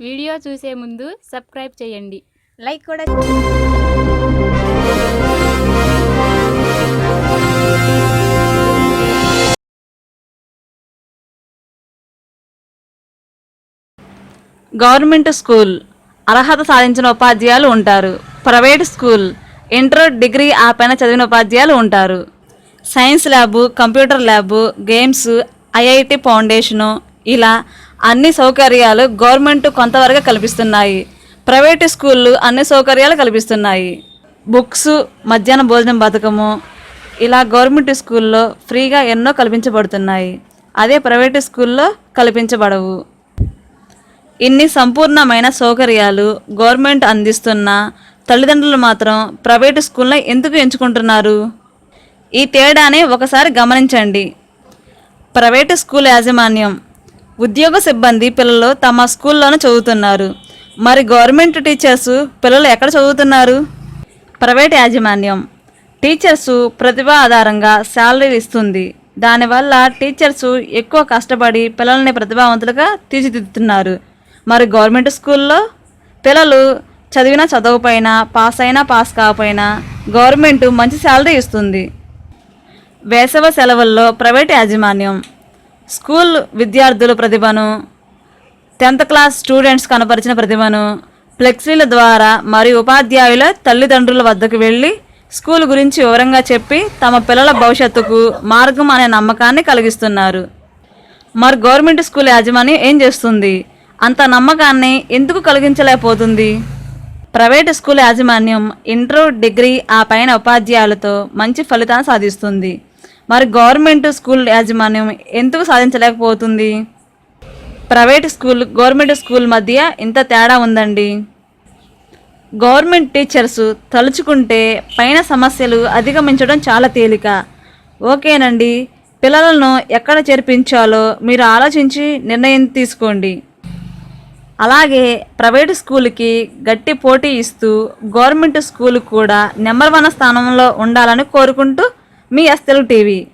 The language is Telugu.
వీడియో చూసే ముందు సబ్స్క్రైబ్ చేయండి. లైక్ కూడా గవర్నమెంట్ స్కూల్ అర్హత సాధించిన ఉపాధ్యాయులు ఉంటారు. ప్రైవేట్ స్కూల్ ఇంటర్ డిగ్రీ ఆ పైన చదివిన ఉపాధ్యాయులు ఉంటారు. Science lab computer lab games IIT foundation ఇలా అన్ని సౌకర్యాలు గవర్నమెంట్ కొంతవరకు కల్పిస్తున్నాయి. ప్రైవేట్ స్కూళ్ళు అన్ని సౌకర్యాలు కల్పిస్తున్నాయి. బుక్స్ మధ్యాహ్న భోజనం పథకము ఇలా గవర్నమెంట్ స్కూల్లో ఫ్రీగా ఎన్నో కల్పించబడుతున్నాయి. అదే ప్రైవేట్ స్కూల్లో కల్పించబడవు. ఇన్ని సంపూర్ణమైన సౌకర్యాలు గవర్నమెంట్ అందిస్తున్న తల్లిదండ్రులు మాత్రం ప్రైవేటు స్కూల్లో ఎందుకు ఎంచుకుంటున్నారు? ఈ తేడాని ఒకసారి గమనించండి. ప్రైవేటు స్కూల్ యాజమాన్యం ఉద్యోగ సిబ్బంది పిల్లలు తమ స్కూల్లోనే చదువుతున్నారు. మరి గవర్నమెంట్ టీచర్స్ పిల్లలు ఎక్కడ చదువుతున్నారు? ప్రైవేట్ యాజమాన్యం. టీచర్స్ ప్రతిభ ఆధారంగా శాలరీ ఇస్తుంది. దానివల్ల టీచర్స్ ఎక్కువ కష్టపడి పిల్లల్ని ప్రతిభావంతులుగా తీర్చిదిద్దుతున్నారు. మరి గవర్నమెంట్ స్కూల్లో పిల్లలు చదివినా చదవకపోయినా పాస్ అయినా పాస్ కాకపోయినా గవర్నమెంట్ మంచి శాలరీ ఇస్తుంది. వేసవ సెలవుల్లో ప్రైవేట్ యాజమాన్యం. స్కూల్ విద్యార్థుల ప్రతిభను టెన్త్ క్లాస్ స్టూడెంట్స్ కనపరిచిన ప్రతిభను ఫ్లెక్సీల ద్వారా మరియు ఉపాధ్యాయుల తల్లిదండ్రుల వద్దకు వెళ్ళి స్కూల్ గురించి వివరంగా చెప్పి తమ పిల్లల భవిష్యత్తుకు మార్గం అనే నమ్మకాన్ని కలిగిస్తున్నారు. మరి గవర్నమెంట్ స్కూల్ యాజమాన్యం ఏం చేస్తుంది? అంత నమ్మకాన్ని ఎందుకు కలిగించలేకపోతుంది? ప్రైవేట్ స్కూల్ యాజమాన్యం ఇంటర్ డిగ్రీ ఆ పైన ఉపాధ్యాయులతో మంచి ఫలితాన్ని సాధిస్తుంది. మరి గవర్నమెంట్ స్కూల్ యాజమాన్యం ఎందుకు సాధించలేకపోతుంది? ప్రైవేట్ స్కూల్ గవర్నమెంట్ స్కూల్ మధ్య ఇంత తేడా ఉందండి. గవర్నమెంట్ టీచర్స్ తలుచుకుంటే పైన సమస్యలు అధిగమించడం చాలా తేలిక. ఓకేనండి పిల్లలను ఎక్కడ చేర్పించాలో మీరు ఆలోచించి నిర్ణయం తీసుకోండి. అలాగే ప్రైవేటు స్కూల్కి గట్టి పోటీ ఇస్తూ గవర్నమెంట్ స్కూల్ కూడా నెంబర్ వన్ స్థానంలో ఉండాలని కోరుకుంటూ మీ అస్తలు టీవీ.